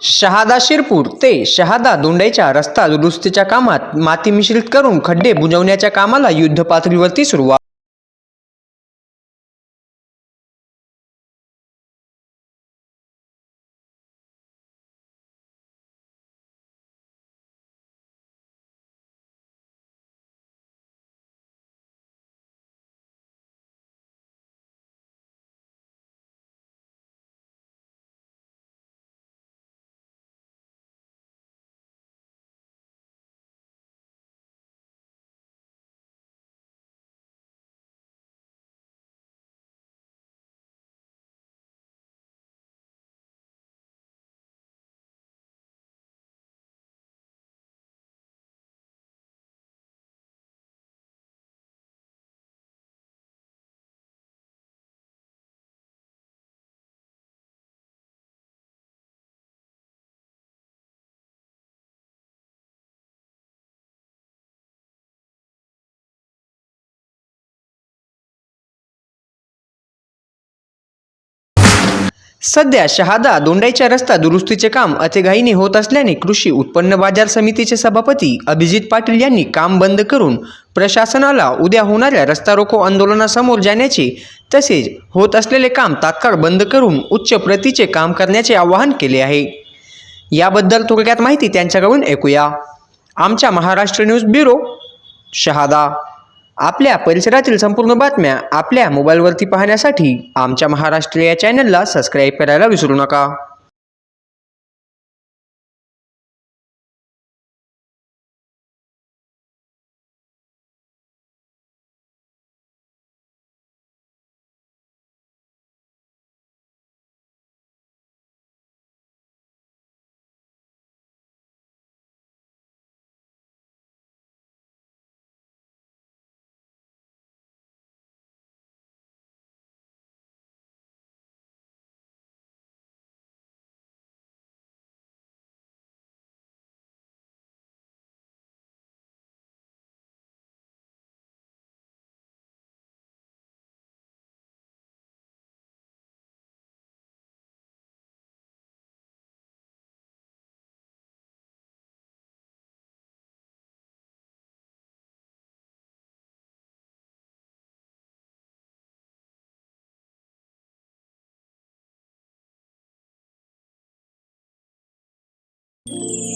शहादा शिरपूर ते शहादा दोंडाईच्या रस्ता दुरुस्तीच्या कामात माती मिश्रित करून खड्डे बुजवण्याच्या कामाला युद्धपातळीवरती सुरुवात. सध्या शहादा दोंडाईच्या रस्ता दुरुस्तीचे काम अतिघाईने होत असल्याने कृषी उत्पन्न बाजार समितीचे सभापती अभिजित पाटील यांनी काम बंद करून प्रशासनाला उद्या होणाऱ्या रस्ता रोको आंदोलनासमोर जाण्याचे तसेच होत असलेले काम तात्काळ बंद करून उच्च प्रतीचे काम करण्याचे आवाहन केले आहे. याबद्दल थोडक्यात माहिती त्यांच्याकडून ऐकूया. आमच्या महाराष्ट्र न्यूज ब्युरो शहादा. आपल्या परिसरातील संपूर्ण बातम्या आपल्या मोबाईलवरती पाहण्यासाठी आमच्या महाराष्ट्र या चॅनलला सबस्क्राईब करायला विसरू नका. Yeah.